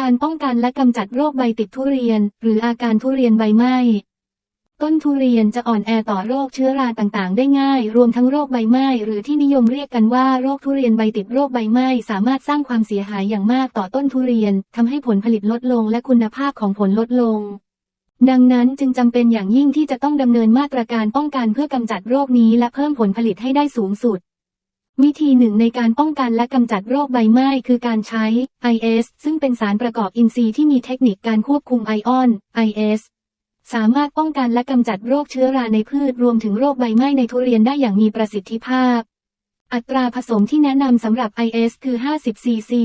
การป้องกันและกำจัดโรคใบติดทุเรียน หรืออาการทุเรียนใบไหม้ ต้นทุเรียนจะอ่อนแอต่อโรคเชื้อราต่างๆ ได้ง่าย รวมทั้งโรคใบไหม้หรือที่นิยมเรียกกันว่าโรคทุเรียนใบติดโรคใบไหม้สามารถสร้างความเสียหายอย่างมากต่อต้นทุเรียนทำให้ผลผลิตลดลงและคุณภาพของผลลดลง ดังนั้นจึงจำเป็นอย่างยิ่งที่จะต้องดำเนินมาตรการป้องกันเพื่อกำจัดโรคนี้และเพิ่มผลผลิตให้ได้สูงสุด วิธีหนึ่งในการป้องกันและกำจัดโรคใบไม้คือการใช้ IS ซึ่งเป็นสารประกอบอินทรีย์ที่มีเทคนิคการควบคุมไอออน IS สามารถป้องกันและกำจัดโรคเชื้อราในพืชรวมถึงโรคใบไม้ในทุเรียนได้อย่างมีประสิทธิภาพ อัตราผสมที่แนะนำสำหรับ IS คือ 50ซีซี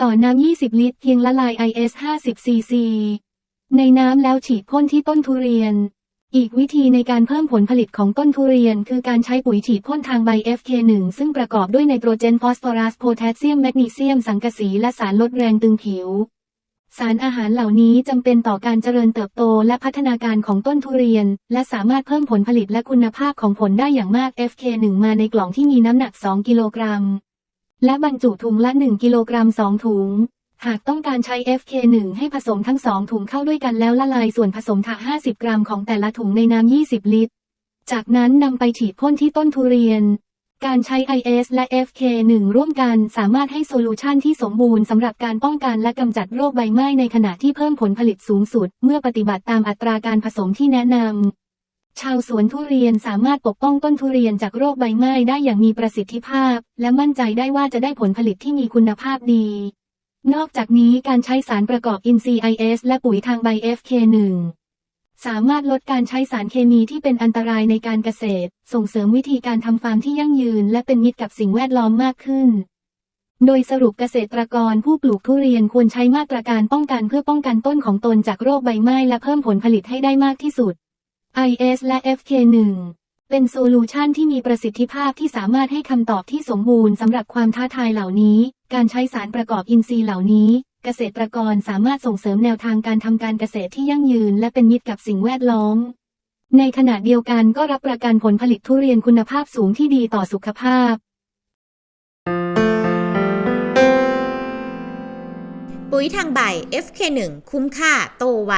ต่อน้ำ 20 ลิตรเพียงละลาย IS 50ซีซีในน้ำแล้วฉีดพ่นที่ต้นทุเรียน อีกวิธีในการเพิ่มผลผลิตของต้นทุเรียน คือการใช้ปุ๋ยฉีดพ่นทางใบ FK1 ซึ่งประกอบด้วยไนโตรเจนฟอสฟอรัสโพแทสเซียมแมกนีเซียม สังกะสี และสารลดแรงตึงผิว สารอาหารเหล่านี้จำเป็นต่อการเจริญเติบโตและพัฒนาการของต้นทุเรียน และสามารถเพิ่มผลผลิตและคุณภาพของผลได้อย่างมาก FK1 มาในกล่องที่มีน้ำหนัก 2 กิโลกรัม และบรรจุถุงละ 1 กิโลกรัม 2 ถุง หากต้องการใช้ FK1 ให้ผสมทั้ง2ถุงเข้าด้วยกันแล้วละลายส่วนผสมถะ50 กรัมของแต่ละถุงในน้ำ 20 ลิตร จากนั้นนำไปฉีดพ่นที่ต้นทุเรียน การใช้ IS และ FK1 ร่วมกันสามารถให้โซลูชันที่สมบูรณ์สำหรับการป้องกันและกำจัดโรคใบไหม้ในขณะที่เพิ่มผลผลิตสูงสุด เมื่อปฏิบัติตามอัตราการผสมที่แนะนำ ชาวสวนทุเรียนสามารถปกป้องต้นทุเรียนจากโรคใบไหม้ได้อย่างมีประสิทธิภาพ และมั่นใจได้ว่าจะได้ผลผลิตที่มีคุณภาพดี นอกจากนี้การใช้สารประกอบอินทรีย์ IS และปุ๋ยทางใบ FK1 สามารถลดการใช้สารเคมีที่เป็นอันตรายในการเกษตร ส่งเสริมวิธีการทำฟาร์มที่ยั่งยืน และเป็นมิตรกับสิ่งแวดล้อมมากขึ้น โดยสรุปเกษตรกรผู้ปลูกทุเรียนควรใช้มาตรการป้องกันเพื่อป้องกันต้นของตนจากโรคใบไหม้และเพิ่มผลผลิตให้ได้มากที่สุด IS และ FK1 เป็นโซลูชันที่มีประสิทธิภาพที่สามารถให้คำตอบที่สมบูรณ์สำหรับความท้าทายเหล่านี้ การใช้สารประกอบอินทรีย์เหล่านี้ เกษตรกรสามารถส่งเสริมแนวทางการทำการเกษตรที่ยั่งยืน และเป็นมิตรกับสิ่งแวดล้อม ในขณะเดียวกันก็รับประกันผลผลิตทุเรียนคุณภาพสูงที่ดีต่อสุขภาพ ปุ๋ยทางใบ FK1 คุ้มค่า โตไว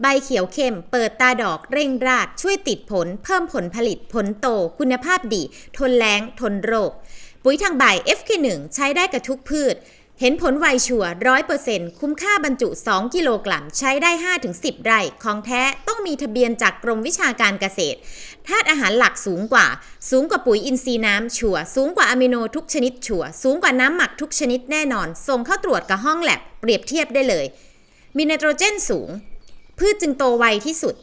ใบเขียวเข้ม เปิดตาดอกเร่งราก ช่วยติดผล เพิ่มผลผลิตผลโต คุณภาพดี ทนแรงทนโรค ปุ๋ยทางใบ FK1 ใช้ได้กับทุกพืช เห็นผลไวชัวร้อยเปอร์เซ็นต์คุ้มค่าบรรจุ 2 กิโลกรัม ใช้ได้ 5-10 ไร่ ของแท้ต้องมีทะเบียนจากกรมวิชาการเกษตร ธาตุอาหารหลักสูงกว่า สูงกว่าปุ๋ยอินทรีย์น้ำชัวสูงกว่าอะมิโนทุกชนิดชัวสูงกว่าน้ำหมักทุกชนิดแน่นอน ส่งเข้าตรวจกับห้องแลบเปรียบเทียบได้เลย มีไนโตรเจนสูง พืชจึงโตไวที่สุด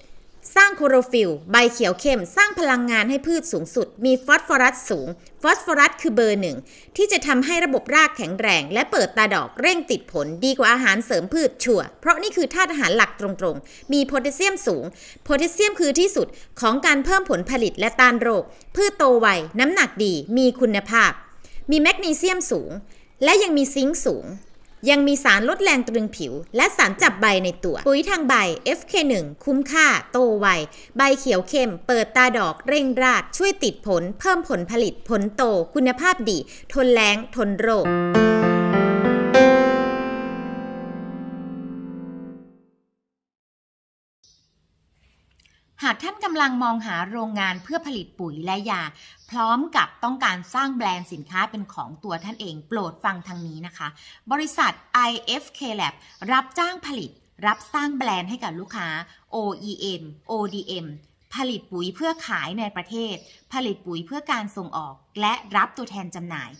สร้างโคโรฟิลใบเขียวเข้ม สร้างพลังงานให้พืชสูงสุด มีฟอสฟอรัสสูง ฟอสฟอรัสคือเบอร์หนึ่ง ที่จะทำให้ระบบรากแข็งแรง และเปิดตาดอกเร่งติดผลดีกว่าอาหารเสริมพืชชัวเพราะนี่คือธาตุอาหารหลักตรงๆ มีโพแทสเซียมสูง โพแทสเซียมคือที่สุดของการเพิ่มผลผลิตและต้านโรค พืชโตไว น้ำหนักดี มีคุณภาพ มีแมกนีเซียมสูง และยังมีซิงค์สูง ยังมีสารลดแรงตรึงผิว และสารจับใบในตัว ปุ๋ยทางใบ FK1 คุ้มค่า โตไว ใบเขียวเข้ม เปิดตาดอก เร่งราก ช่วยติดผล เพิ่มผลผลิต ผลโต คุณภาพดี ทนแรง ทนโรคากท่านกำลังมองหาโรงงานเพื่อผลิตปุ๋ยและยา พร้อมกับต้องการสร้างแบรนด์สินค้าเป็นของตัวท่านเอง โปรดฟังทางนี้นะคะ บริษัท IFK Lab รับจ้างผลิต รับสร้างแบรนด์ให้กับลูกค้า OEM ODM ผลิตปุ๋ยเพื่อขายในประเทศ ผลิตปุ๋ยเพื่อการส่งออก และรับตัวแทนจำหน่าย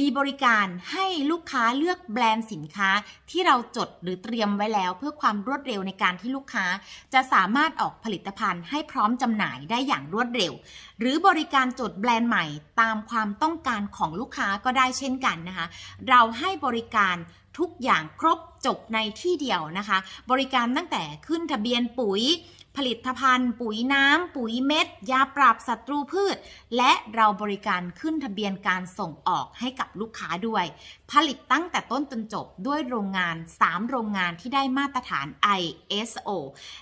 มีบริการให้ลูกค้าเลือกแบรนด์สินค้าที่เราจดหรือเตรียมไว้แล้ว เพื่อความรวดเร็วในการที่ลูกค้า จะสามารถออกผลิตภัณฑ์ให้พร้อมจำหน่ายได้อย่างรวดเร็ว หรือบริการจดแบรนด์ใหม่ตามความต้องการของลูกค้าก็ได้เช่นกันนะคะ เราให้บริการทุกอย่างครบจบในที่เดียวนะคะ บริการตั้งแต่ขึ้นทะเบียนปุ๋ย ผลิตภัณฑ์ ปุ๋ยน้ำ ปุ๋ยเม็ด ยาปราบศัตรูพืช และเราบริการขึ้นทะเบียนการส่งออกให้กับลูกค้าด้วย ผลิตตั้งแต่ต้นจนจบด้วยโรงงาน 3 โรงงานที่ได้มาตรฐาน ISO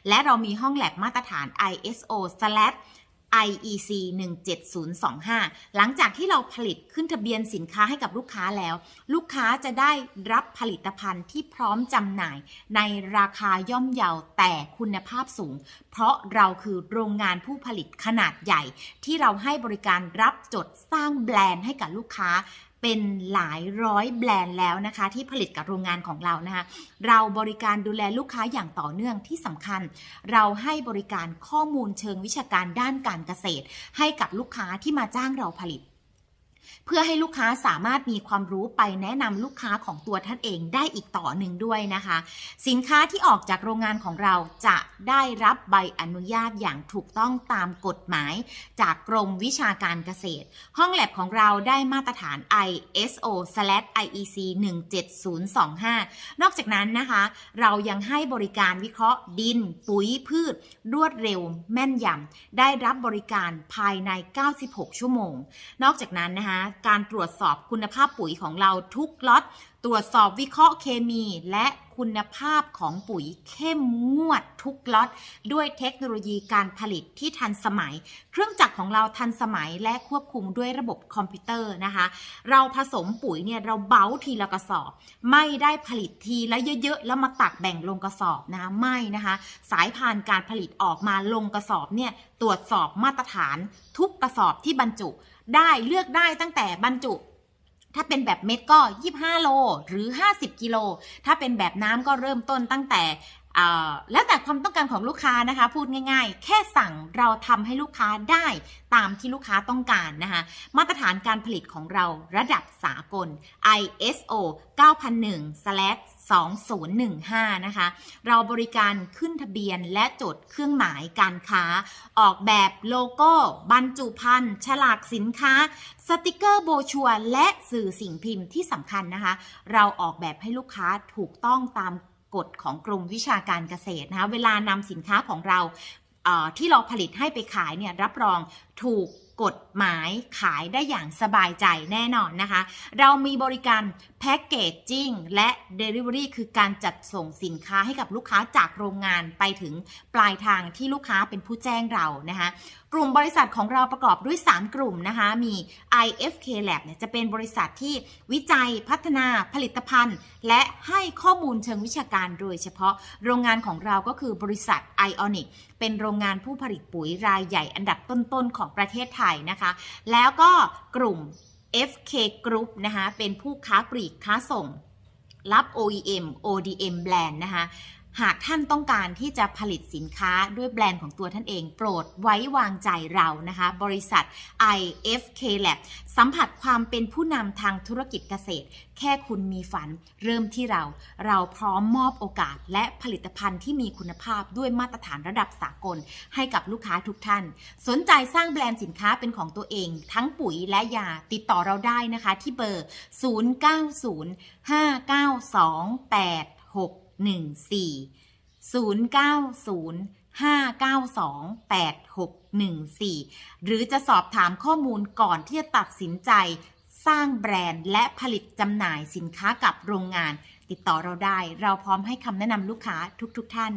และเรามีห้องแลบมาตรฐาน ISO IEC 17025 หลังจากที่เราผลิตขึ้นทะเบียนสินค้าให้กับลูกค้าแล้ว ลูกค้าจะได้รับผลิตภัณฑ์ที่พร้อมจำหน่าย ในราคาย่อมเยาแต่คุณภาพสูง เพราะเราคือโรงงานผู้ผลิตขนาดใหญ่ ที่เราให้บริการรับจดสร้างแบรนด์ให้กับลูกค้า เป็นหลายร้อยแบรนด์แล้วนะคะ ที่ผลิตกับโรงงานของเรานะคะเราบริการดูแลลูกค้าอย่างต่อเนื่องที่สำคัญ เราให้บริการข้อมูลเชิงวิชาการด้านการเกษตร ให้กับลูกค้าที่มาจ้างเราผลิต เพื่อให้ลูกค้าสามารถมีความรู้ไปแนะนำลูกค้าของตัวท่านเองได้อีกต่อหนึ่งด้วยนะคะ สินค้าที่ออกจากโรงงานของเราจะได้รับใบอนุญาตอย่างถูกต้องตามกฎหมาย จากกรมวิชาการเกษตร ห้องแลบของเราได้มาตรฐาน ISO/IEC 17025 นอกจากนั้นนะคะ เรายังให้บริการวิเคราะห์ดิน ปุ๋ยพืช รวดเร็ว แม่นยำได้รับบริการภายใน 96 ชั่วโมง นอกจากนั้นนะคะการตรวจสอบคุณภาพปุ๋ยของเราทุกล็อต ตรวจสอบวิเคราะห์เคมี และคุณภาพของปุ๋ยเข้มงวดทุกล็อต ด้วยเทคโนโลยีการผลิตที่ทันสมัย เครื่องจักรของเราทันสมัยและควบคุมด้วยระบบคอมพิวเตอร์นะคะ เราผสมปุ๋ยเนี่ยเราเบ้าทีละกระสอบ ไม่ได้ผลิตทีละเยอะๆแล้วมาตักแบ่งลงกระสอบนะคะไม่นะคะ สายพานการผลิตออกมาลงกระสอบเนี่ยตรวจสอบมาตรฐานทุกกระสอบที่บรรจุ ได้เลือกได้ตั้งแต่บรรจุ ถ้าเป็นแบบเม็ดก็ 25 โล หรือ 50 กิโล ถ้าเป็นแบบน้ำก็เริ่มต้นตั้งแต่ แล้วแต่ความต้องการของลูกค้านะคะ พูดง่าย ๆ แค่สั่งเราทำให้ลูกค้าได้ตามที่ลูกค้าต้องการนะคะ มาตรฐานการผลิตของเราระดับสากล ISO 9001/2015 นะคะ เราบริการขึ้นทะเบียนและจดเครื่องหมายการค้า ออกแบบโลโก้ บรรจุภัณฑ์ ฉลากสินค้า สติกเกอร์โบชัวและสื่อสิ่งพิมพ์ที่สำคัญนะคะ เราออกแบบให้ลูกค้าถูกต้องตาม กฎของกรมวิชาการเกษตรนะคะ เวลานำสินค้าของเราที่เราผลิตให้ไปขายเนี่ยรับรองถูก กฎหมายขายได้อย่างสบายใจแน่นอนนะคะ เรามีบริการแพ็กเกจจิ้งและ Delivery คือการจัดส่งสินค้าให้กับลูกค้าจากโรงงานไปถึงปลายทางที่ลูกค้าเป็นผู้แจ้งเรานะคะกลุ่มบริษัทของเราประกอบด้วย 3 กลุ่มนะคะมี IFK Lab เนี่ยจะเป็นบริษัทที่วิจัยพัฒนาผลิตภัณฑ์ และให้ข้อมูลเชิงวิชาการโดยเฉพาะโรงงานของเราก็คือบริษัท Ionic เป็นโรงงานผู้ผลิตปุ๋ยรายใหญ่อันดับต้นๆของประเทศไทยนะคะ แล้วก็กลุ่ม FK Group นะคะ เป็นผู้ค้าปลีกค้าส่ง รับ OEM ODM แบรนด์นะคะ หากท่านต้องการที่จะผลิตสินค้าด้วยแบรนด์ของตัวท่านเอง โปรดไว้วางใจเรานะคะ บริษัท IFK Lab สัมผัสความเป็นผู้นำทางธุรกิจเกษตร แค่คุณมีฝันเริ่มที่เรา เราพร้อมมอบโอกาส และผลิตภัณฑ์ที่มีคุณภาพด้วยมาตรฐานระดับสากล ให้กับลูกค้าทุกท่าน สนใจสร้างแบรนด์สินค้าเป็นของตัวเอง ทั้งปุ๋ยและยาติดต่อเราได้นะคะ ที่เบอร์ หนึ่งสี่ศูนย์เก้าศูนย์หรือจะสอบถามข้อมูลก่อนที่จะตัดสินใจสร้างแบรนด์และผลิตจำหน่ายสินค้ากับโรงงาน ติดต่อเราได้ เราพร้อมให้คำแนะนำลูกค้าทุกๆทท่าน